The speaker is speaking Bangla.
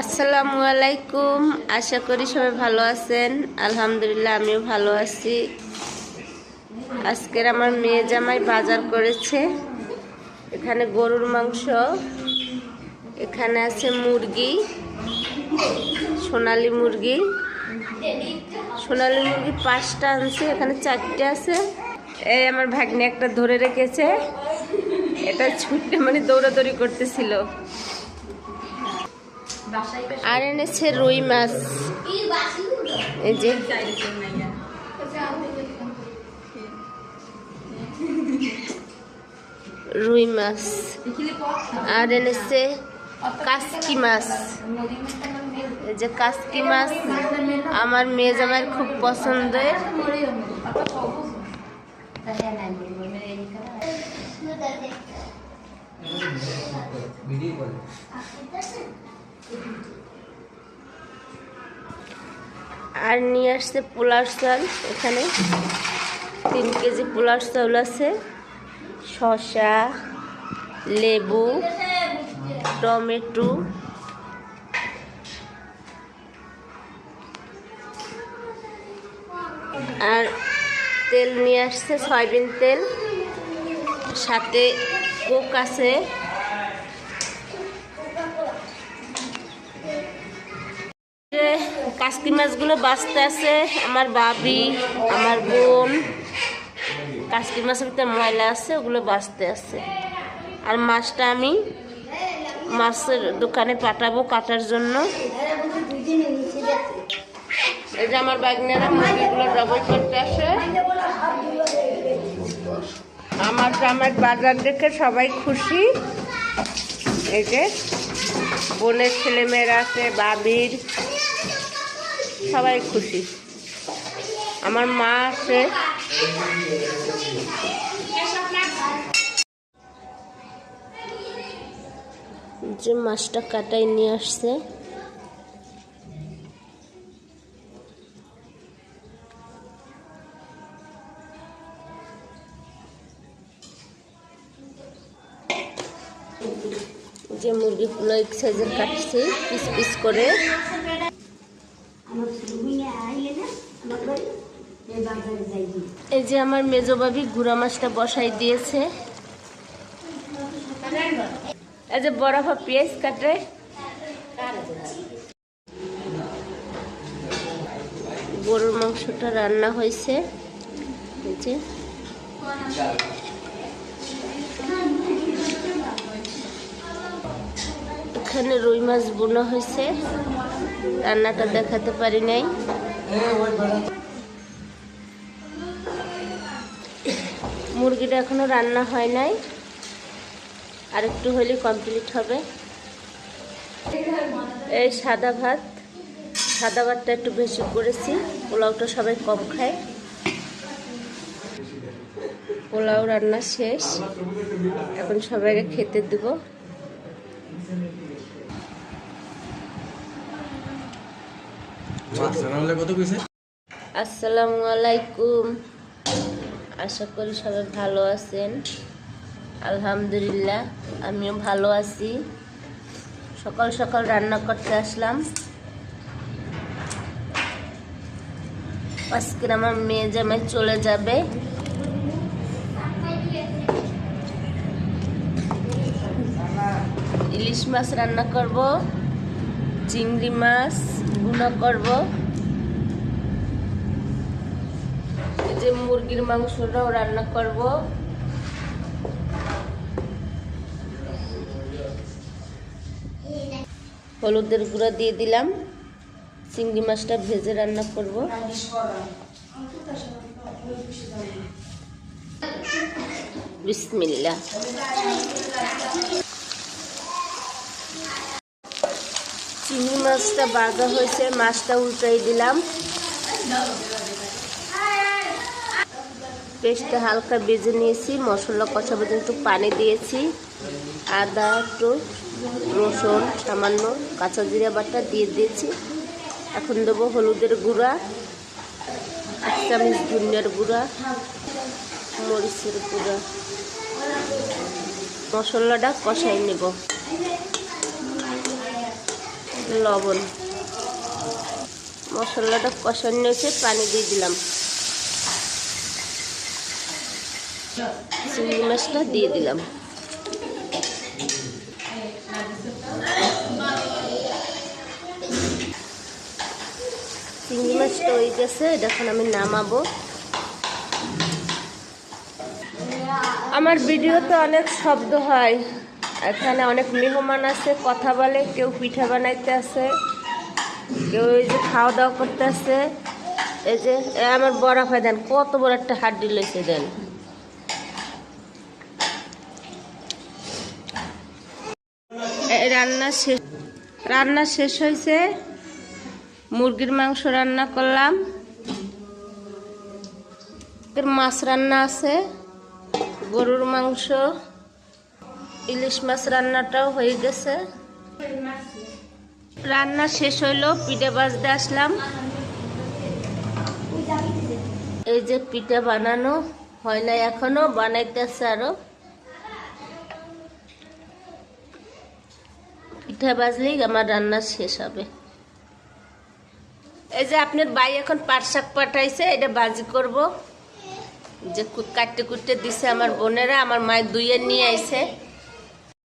আসসালামু আলাইকুম। আশা করি সবাই ভালো আছেন। আলহামদুলিল্লাহ, আমিও ভালো আছি। আজকের আমার মেয়ে জামাই বাজার করেছে। এখানে গরুর মাংস, এখানে আছে মুরগি, সোনালি মুরগি। সোনালি মুরগি পাঁচটা আনছে, এখানে চারটে আছে। এই আমার ভাগ্নে একটা ধরে রেখেছে। এটা ছুটে মানে দৌড়াদৌড়ি করতেছিল। আর এনেছে রুই মাছ। এই যে। রুই মাছ। আর এনেছে কাসকি মাছ। যে কাসকি মাছ, আমার মেয়ে জামাইয়ের খুব পছন্দের। আর নিয়ে আসছে পোলার চাল এখানে। তিন কেজি পোলার চাউল আছে। শসা, লেবু, টমেটো। আর তেল নিয়ে আসছে, সয়াবিন তেল। সাথে কোক আছে। কাস্কি মাছগুলো বাঁচতে আছে, আমার বাবি আমার বোন। কাস্কি মাছের ভিতরে ময়লা আছে, ওগুলো বাঁচতে আছে। আর মাছটা আমি মাছের দোকানে পাঠাবো কাটার জন্য। এই যে আমার বাগনারা মুরগিগুলো ডবল করতে আসে। আমার আমার বাজার দেখে সবাই খুশি। এই যে বোনের ছেলেমেয়েরা আছে, বাবির। সবাই খুশি। আমার মা আছে যে মাছটা কাটাই নিয়ে আসছে। যে মুরগিগুলো এক সাইজের কাটছে, পিস পিস করে। এই যে আমার মেজো বাবি গুড়া মাছটা বসাই দিয়েছে। এই যে ভাব পেঁয়াজ কাটে। গরুর মাংসটা রান্না হয়েছে। এই যে। এখানে রুই মাছ বোনা হয়েছে। রান্নাটা দেখাতে পারি নাই। মুরগিটা এখনও রান্না হয় নাই। আর একটু হলে কমপ্লিট হবে। এই সাদা ভাত। সাদা ভাতটা একটু বেশি করেছি পোলাওটা সবাই কম খায়। পোলাও রান্না শেষ। এখন সবাইকে খেতে দেবো কত কইছে আসসালামু আলাইকুম আশা করি সবাই ভালো আছেন। আলহামদুলিল্লাহ, আমিও ভালো আছি। সকাল সকাল রান্না করতে আসলাম। আজকে আমার মেয়ে জামাই চলে যাবে। ইলিশ মাছ রান্না করব, চিংড়ি মাছ গুঁড়ো করব। যে মুরগির মাংসটাও রান্না করব। হলুদের গুঁড়া দিয়ে দিলাম। চিংড়ি মাছটা ভেজে রান্না করব। বিসমিল্লা চিংড়ি মাছটা বাগা হয়েছে, মাছটা উল্টাই দিলাম। পেস্টটা হালকা বেজে নিয়েছি, মশলা কষা বেজে একটু পানি দিয়েছি, আদা, একটু রসুন, সামান্য কাঁচা জিরা বাটা দিয়ে দিয়েছি। এখন দেবো হলুদের গুঁড়া, এক চামচ ধনিয়ার গুঁড়া, মরিচের গুঁড়া। মশলাটা কষাই নেব। লবণ। মশলাটা কষানো হয়েছে, পানি দিয়ে দিলাম। চিংড়ি মাছটা দিয়ে দিলাম। চিংড়ি মাছটা হয়ে গেছে, এখন আমি নামাবো। আমার ভিডিওতে অনেক শব্দ হয়। এখানে অনেক মেহমান আছে, কথা বলে, কেউ পিঠা বানাইতে আছে, কেউ এই যে খাওয়া দাওয়া করতে আছে। এই যে আমার বড় ভাই দেন, কত বড় একটা হাড্ডি লইছে দেন। রান্না শেষ রান্না শেষ হয়েছে মুরগির মাংস রান্না করলাম। মাছ রান্না আছে, গরুর মাংস। ইলিশ মাছ রান্নাটাও হয়ে গেছে। রান্না শেষ হইল, পিঠে বাজতে আসলাম। এই যে পিঠা বানানো হয় না এখনও, বানাইতেছে আরও। পিঠা বাজলেই আমার রান্না শেষ হবে। এই যে আপনার ভাই এখন পাট শাক পাঠাইছে, এটা বাজি করব। যে কাটতে কুটতে দিছে আমার বোনেরা, আমার মায়ের দুইয়ের নিয়ে আইছে।